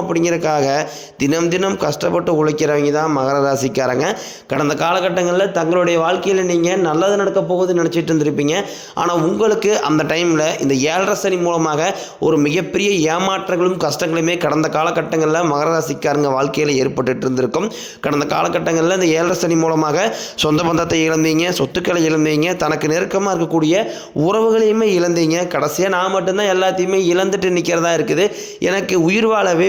அப்படிங்கிறக்காக தினம் தினம் கஷ்டப்பட்டு உழைக்கிறவங்க தான் மகர ராசிக்காரங்க. கடந்த காலகட்டங்களில் தங்களுடைய வாழ்க்கையில் நீங்கள் நல்லது நடக்க போகுதுன்னு நினச்சிட்டு இருந்திருப்பீங்க. ஆனால் உங்களுக்கு அந்த டைமில் இந்த ஏழரை சனி மூலமாக ஒரு மிகப்பெரிய ஏமாற்றங்களும் கஷ்டங்களுமே கடந்த காலகட்டங்களில் மகர ராசிக்காரங்க வாழ்க்கையில் ஏற்பட்டுட்டு இருந்திருக்கும். கடந்த காலகட்டங்களில் இந்த ஏழரை சனி மூலமாக சொந்த பந்தத்தை இழந்தீங்க சொத்துக்களை இழந்தீங்க தனக்கு நெருக்கமாக இருக்கக்கூடிய உறவுகளையுமே இழந்தீங்க. கடைசியாக நான் மட்டும்தான் எல்லாத்தையுமே இழந்துட்டு நிற்கிறதா இருக்குது. எனக்கு உயிர் வாழவே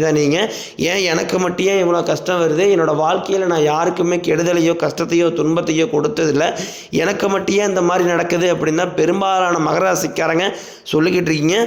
தான் நீங்கள் ஏன் எனக்கு மட்டும் ஏன் இவ்வளோ கஷ்டம் வருது? என்னோடய வாழ்க்கையில் நான் யாருக்குமே கெடுதலையோ கஷ்டத்தையோ துன்பத்தையோ கொடுத்ததில்ல. எனக்கு மட்டும் ஏன் இந்த மாதிரி நடக்குது அப்படின்னா பெரும்பாலான மகராசிக்காரங்க சொல்லிக்கிட்டு இருக்கீங்க.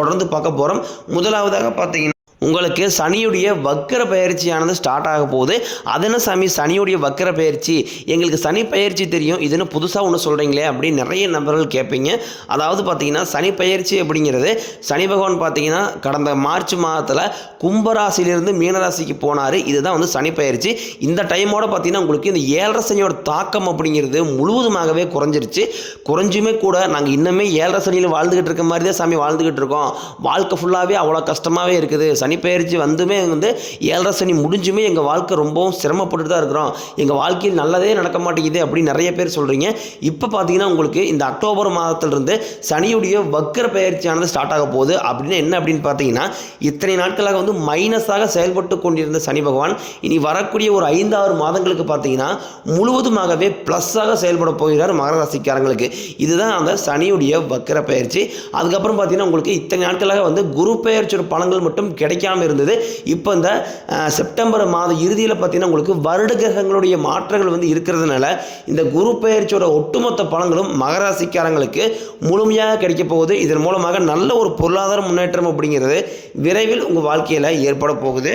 தொடர்ந்து பார்க்க போகிறோம் முதலாவதாக பார்த்தீங்கன்னா உங்களுக்கு சனியுடைய வக்கர பயிற்சியானது ஸ்டார்ட் ஆக போகுது. அதென்ன சாமி? சனியுடைய வக்கர பயிற்சி. எங்களுக்கு சனி பயிற்சி தெரியும். இதுன்னு புதுசாக ஒன்று சொல்கிறீங்களே அப்படின்னு நிறைய நபர்கள் கேட்பீங்க. அதாவது பார்த்தீங்கன்னா சனி பயிற்சி அப்படிங்கிறது சனி பகவான் பார்த்தீங்கன்னா கடந்த மார்ச் மாதத்தில் கும்பராசிலிருந்து மீனராசிக்கு போனார். இதுதான் வந்து சனி பயிற்சி. இந்த டைமோட பார்த்தீங்கன்னா உங்களுக்கு இந்த ஏழரை சனியோட தாக்கம் அப்படிங்கிறது முழுவதுமாகவே குறைஞ்சிருச்சு. குறைஞ்சுமே கூட நாங்கள் இன்னுமே ஏழரை சனியில் வாழ்ந்துக்கிட்டு இருக்க மாதிரி தான் சாமி வாழ்ந்துக்கிட்டு இருக்கோம். வாழ்க்கை ஃபுல்லாகவே அவ்வளோ கஷ்டமாகவே இருக்குது. சனி சனிப்பெயர்ச்சி வந்துமே வந்து ஏழரை சனி முடிஞ்சுமே எங்கள் வாழ்க்கை ரொம்பவும் சிரமப்பட்டு தான் இருக்கிறோம். எங்கள் வாழ்க்கையில் நல்லதே நடக்க மாட்டேங்குது அப்படின்னு நிறைய பேர் சொல்கிறீங்க இப்போ பார்த்தீங்கன்னா உங்களுக்கு இந்த அக்டோபர் மாதத்திலிருந்து சனியுடைய வக்கர பயிற்சியானது ஸ்டார்ட் ஆக போகுது. அப்படின்னு என்ன அப்படின்னு பார்த்தீங்கன்னா இத்தனை நாட்களாக வந்து மைனஸாக செயல்பட்டு கொண்டிருந்த சனி பகவான் இனி வரக்கூடிய ஒரு ஐந்தாறு மாதங்களுக்கு பார்த்தீங்கன்னா முழுவதுமாகவே ப்ளஸ்ஸாக செயல்பட போகிறார் மகர ராசிக்காரங்களுக்கு. இதுதான் அந்த சனியுடைய வக்கர பயிற்சி அதுக்கப்புறம் பார்த்தீங்கன்னா உங்களுக்கு இத்தனை நாட்களாக வந்து குரு பெயர்ச்சியோட பலன்கள் மட்டும் கிடைக்காமல் இருந்தது. இப்போ இந்த செப்டம்பர் மாத இறுதியில் பார்த்தீங்கன்னா உங்களுக்கு வருட கிரகங்களுடைய மாற்றங்கள் வந்து இருக்கிறதுனால இந்த குரு பெயர்ச்சியோட ஒட்டுமொத்த பலன்களும் மகராசிக்காரங்களுக்கு முழுமையாக கிடைக்க போகுது. இதன் மூலமாக நல்ல ஒரு பொருளாதார முன்னேற்றம் அப்படிங்கிறது விரைவில் உங்கள் வாழ்க்கையில் ஏற்பட போகுது.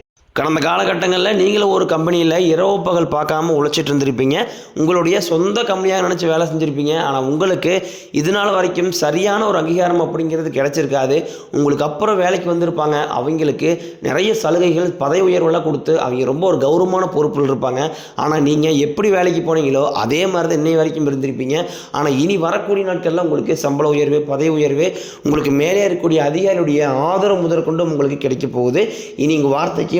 கடந்த காலகட்டங்களில் நீங்களும் ஒரு கம்பெனியில் இரவு பகல் பார்க்காம உழைச்சிட்டு இருந்திருப்பீங்க. உங்களுடைய சொந்த கம்பெனியாக நினச்சி வேலை செஞ்சுருப்பீங்க. ஆனால் உங்களுக்கு இது நாள் வரைக்கும் சரியான ஒரு அங்கீகாரம் அப்படிங்கிறது கிடைச்சிருக்காது. உங்களுக்கு அப்புறம் வேலைக்கு வந்திருப்பாங்க. அவங்களுக்கு நிறைய சலுகைகள் பதவி உயர்வெல்லாம் கொடுத்து அவங்க ரொம்ப ஒரு கௌரவமான பொறுப்பில் இருப்பாங்க. ஆனால் நீங்கள் எப்படி வேலைக்கு போனீங்களோ அதே மாதிரி தான் இன்னை வரைக்கும் இருந்திருப்பீங்க. ஆனால் இனி வரக்கூடிய நாட்களில் உங்களுக்கு சம்பள உயர்வு பதவி உயர்வு உங்களுக்கு மேலே இருக்கக்கூடிய அதிகாரியுடைய ஆதரவு முதற்கொண்டு உங்களுக்கு கிடைக்க போகுது. இனி உங்கள் வார்த்தைக்கு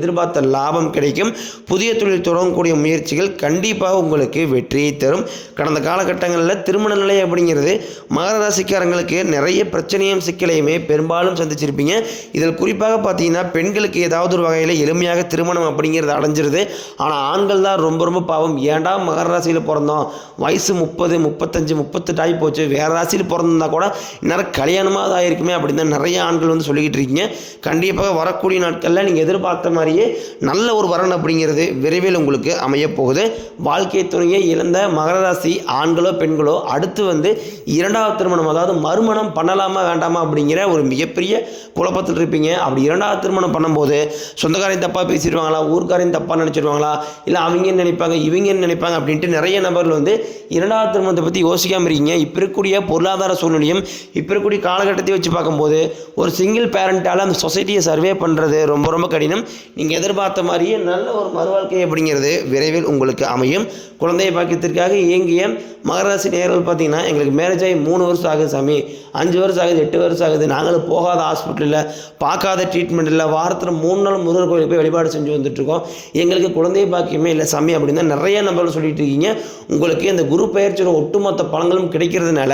எதிர்பார்த்த லாபம் கிடைக்கும். புதிய தொழில் தொடங்கக்கூடிய முயற்சிகள் கண்டிப்பாக உங்களுக்கு வெற்றியை தரும். கடந்த காலகட்டங்களில் திருமண நிலை அப்படிங்கிறது மகர ராசிக்காரங்களுக்கு நிறைய பிரச்சனையும் சிக்கலையுமே பெரும்பாலும் சந்திச்சிருப்பீங்க. இதில் குறிப்பாக பார்த்தீங்கன்னா பெண்களுக்கு ஏதாவது ஒரு வகையில் எளிமையாக திருமணம் அப்படிங்கிறது அடைஞ்சிருது. ஆனால் ஆண்கள் தான் ரொம்ப ரொம்ப பாவம். ஏன்டா மகர ராசியில் பிறந்தோம்? வயசு முப்பது முப்பத்தஞ்சு முப்பத்தெட்டு ஆகி போச்சு. வேறு ராசியில் பிறந்திருந்தா கூட இந்நேரம் கல்யாணமாக அது ஆயிருக்குமே அப்படின்னு தான் நிறைய ஆண்கள் வந்து சொல்லிக்கிட்டு இருக்கீங்க. கண்டிப்பாக வரக்கூடிய நாட்களில் நீங்கள் எதிர்பார்த்த மாதிரி மாதிரியே நல்ல ஒரு வரன் அப்படிங்கிறது விரைவில் உங்களுக்கு அமையப்போகுது வாழ்க்கை துணையை இழந்த மகர ராசி ஆண்களோ பெண்களோ அடுத்து வந்து இரண்டாவது திருமணம் அதாவது மறுமணம் பண்ணலாமா வேண்டாமா அப்படிங்கிற ஒரு மிகப்பெரிய குழப்பத்தில் இருப்பீங்க. அப்படி இரண்டாவது திருமணம் பண்ணும்போது சொந்தக்காரையும் தப்பாக பேசிடுவாங்களா ஊர்க்காரையும் தப்பாக நினச்சிடுவாங்களா இல்லை அவங்க என்ன நினைப்பாங்க இவங்க என்ன நினைப்பாங்க அப்படின்ட்டு நிறைய நபர்கள் வந்து இரண்டாவது திருமணத்தை பற்றி யோசிக்காமல் இருக்கீங்க. இப்போ இருக்கக்கூடிய பொருளாதார சூழ்நிலையும் இப்போ இருக்கக்கூடிய காலகட்டத்தை வச்சு பார்க்கும்போது ஒரு சிங்கிள் பேரண்ட்டால் அந்த சொசைட்டியை சர்வே பண்ணுறது ரொம்ப ரொம்ப கடினம். நீங்கள் எதிர்பார்த்த மாதிரியே நல்ல ஒரு மறுவாழ்க்கை அப்படிங்கிறது விரைவில் உங்களுக்கு அமையும். குழந்தைய பாக்கியத்திற்காக இயங்கிய மகராசி நேர்கள் பார்த்தீங்கன்னா எங்களுக்கு மேரேஜ் ஆகி மூணு வருஷம் ஆகுது சாமி. அஞ்சு வருஷம் ஆகுது எட்டு வருஷம் ஆகுது. நாங்களும் போகாத ஹாஸ்பிட்டலில் பார்க்காத ட்ரீட்மெண்ட் இல்லை. வாரத்தில் மூணு நாள் முருகர் கோயிலுக்கு போய் வழிபாடு செஞ்சு வந்துட்டுருக்கோம் எங்களுக்கு குழந்தை பாக்கியமே இல்லை சாமி அப்படின்னு தான் நிறைய நபர்கள் சொல்லிட்டு இருக்கீங்க. உங்களுக்கு இந்த குரு பயிற்சியோட ஒட்டுமொத்த பலன்களும் கிடைக்கிறதுனால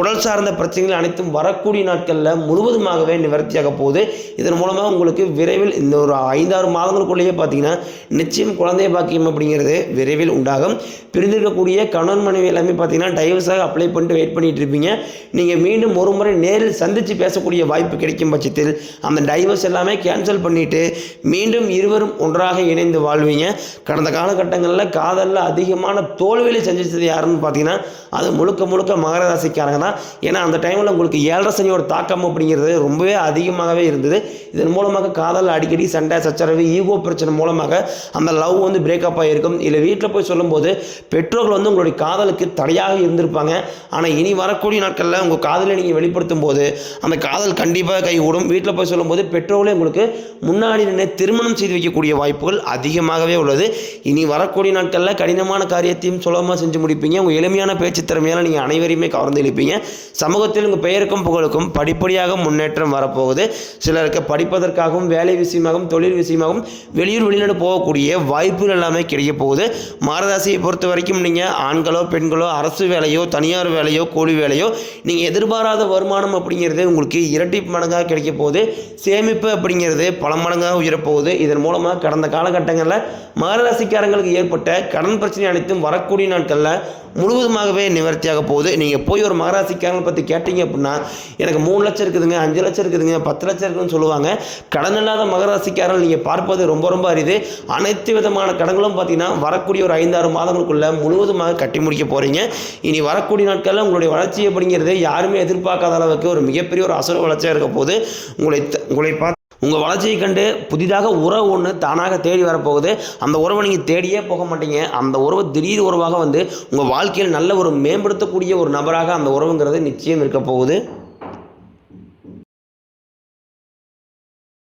உடல் சார்ந்த பிரச்சனைகள் அனைத்தும் வரக்கூடிய நாட்களில் முழுவதுமாகவே நிவர்த்தியாக போகுது. இதன் மூலமாக உங்களுக்கு விரைவில் இந்த ஒரு ஐந்தாறு மாதங்களுக்குள்ளேயே பார்த்தீங்கன்னா நிச்சயம் குழந்தை பாக்கியம் அப்படிங்கிறது விரைவில் உண்டாகும். பிரிந்திருக்கக்கூடிய கணவன் மனைவி எல்லாமே பார்த்தீங்கன்னா டைவர்ஸாக அப்ளை பண்ணிட்டு வெயிட் பண்ணிட்டு இருப்பீங்க. நீங்கள் மீண்டும் ஒரு முறை நேரில் சந்தித்து பேசக்கூடிய வாய்ப்பு கிடைக்கும் பட்சத்தில் அந்த டைவர்ஸ் எல்லாமே கேன்சல் பண்ணிவிட்டு மீண்டும் இருவரும் ஒன்றாக இணைந்து வாழ்வீங்க. கடந்த காலகட்டங்களில் காதலில் அதிகமான தோல்விகளை சந்தித்தது யாருன்னு பார்த்தீங்கன்னா அது முழுக்க முழுக்க மகர ராசிக்காரங்க தான். ஏன்னா அந்த டைமில் உங்களுக்கு ஏழரை சனியோட தாக்கம் அப்படிங்கிறது ரொம்பவே அதிகமாகவே இருந்தது. இதன் மூலமாக காதல் அடிக்கடி சண்டை சச்சரவு ஈகோ பிரச்சனை மூலமாக அந்த லவ் வந்து பிரேக்கப் ஆகிருக்கும் இல்லை வீட்டில் போய் சொல்லும்போது பெற்றோர்கள் வந்து உங்களுடைய காதலுக்கு தடையாக இருந்திருப்பாங்க. ஆனால் இனி வரக்கூடிய நாட்களில் உங்கள் காதலை நீங்கள் வெளிப்படுத்தும் போது அந்த காதல் கண்டிப்பாக கைகூடும். வீட்டில் போய் சொல்லும்போது பெற்றோர்களே உங்களுக்கு முன்னாடி நின்று திருமணம் செய்து வைக்கக்கூடிய வாய்ப்புகள் அதிகமாகவே உள்ளது. இனி வரக்கூடிய நாட்களில் கடினமான காரியத்தையும் சுலபமாக செஞ்சு முடிப்பீங்க. உங்கள் எளிமையான பேச்சு திறமையால் நீங்கள் அனைவரையுமே கவர்ந்து இழுப்பீங்க. சமூகத்தில் உங்கள் பெயருக்கும் புகழுக்கும் படிப்படியாக முன்னேற்றம் வரப்போகுது. சிலருக்கு படிப்பதற்காகவும் வேலை விஷயமாகவும் தொழில் விஷயமாக விஷயமாகவும் வெளியூர் வெளிநாடு போகக்கூடிய வாய்ப்புகள் எல்லாமே கிடைக்க போகுது. மாரதாசியை பொறுத்த வரைக்கும் நீங்கள் ஆண்களோ பெண்களோ அரசு வேலையோ தனியார் வேலையோ கூலி வேலையோ நீங்கள் எதிர்பாராத வருமானம் அப்படிங்கிறது உங்களுக்கு இரட்டி மடங்காக கிடைக்க போகுது. சேமிப்பு அப்படிங்கிறது பல மடங்காக உயரப்போகுது இதன் மூலமாக கடந்த காலகட்டங்களில் மகராசிக்காரங்களுக்கு ஏற்பட்ட கடன் பிரச்சனை அனைத்தும் வரக்கூடிய நாட்களில் முழுவதுமாகவே நிவர்த்தியாக போகுது. நீங்கள் போய் ஒரு மகராசிக்காரங்களை பற்றி கேட்டீங்க அப்படின்னா எனக்கு மூணு லட்சம் இருக்குதுங்க அஞ்சு லட்சம் இருக்குதுங்க பத்து லட்சம் இருக்குதுன்னு சொல்லுவாங்க. கடன் இல்லாத மகராசிக்காரர்கள் நீங்கள் பார்ப்பது ரொம்ப ரொம்ப அரிது. அனைத்து விதமான கடன்களும் பார்த்தீங்கன்னா வரக்கூடிய ஒரு ஐந்தாறு மாதங்களுக்குள்ள முழுவதுமாக கட்டி முடிக்க போகிறீங்க இனி வரக்கூடிய நாட்களில் உங்களுடைய வளர்ச்சி அப்படிங்கிறது யாருமே எதிர்பார்க்காத அளவுக்கு ஒரு மிகப்பெரிய ஒரு அசுர வளர்ச்சியாக இருக்க போது உங்களை உங்களை பார்த்து உங்கள் வளர்ச்சியை கண்டு புதிதாக உறவு ஒன்று தானாக தேடி வரப்போகுது. அந்த உறவை நீங்கள் தேடியே போக மாட்டீங்க. அந்த உறவு திடீர் உறவாக வந்து உங்கள் வாழ்க்கையில் நல்ல ஒரு மேம்படுத்தக்கூடிய ஒரு நபராக அந்த உறவுங்கிறது நிச்சயம் இருக்க போகுது.